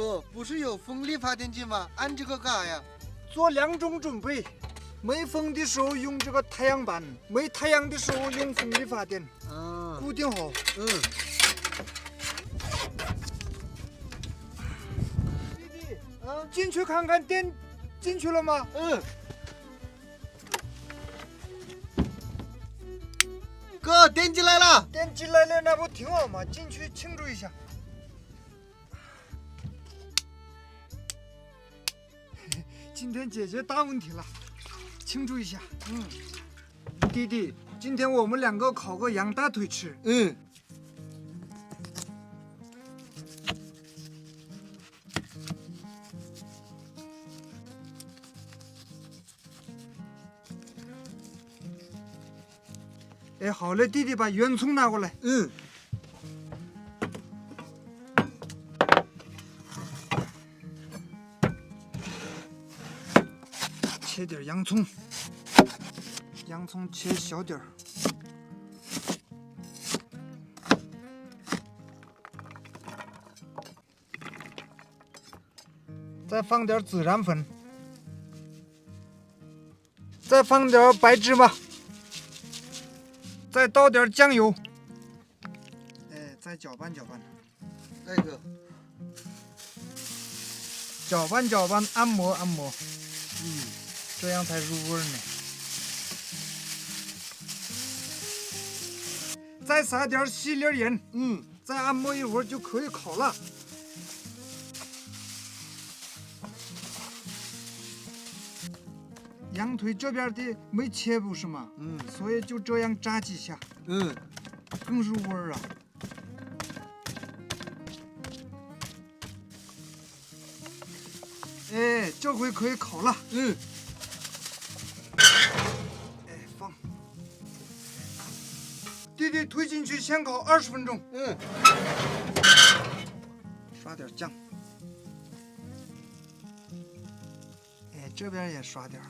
哥，不是有风力发电机吗？按这个干啥呀？做两种准备，没风的时候用这个太阳板，没太阳的时候用风力发电，啊，固定好。嗯，弟弟，啊，进去看看电进去了吗？嗯。哥，电进来了。电进来了，那不挺好吗？进去庆祝一下。今天解决大问题了，庆祝一下。嗯弟弟，今天我们两个烤个羊大腿吃。嗯。哎，好嘞，弟弟把圆葱拿过来。嗯。切点洋葱，洋葱切小点儿。再放点孜然粉，再放点白芝麻，再倒点酱油。哎，再搅拌搅拌，那个，搅拌搅拌，按摩按摩，嗯，这样才入味儿呢。再撒点细粒盐，嗯，再按摩一会儿就可以烤了。羊腿这边的没切不是吗？嗯所以就这样炸几下，嗯，更入味儿啊。哎，这回可以烤了。嗯，弟弟推进去先烤二十分钟，嗯，刷点酱。哎，这边也刷点儿。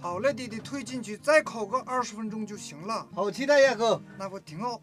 好嘞，弟弟推进去再烤个二十分钟就行了，好期待呀，哥。那不挺好？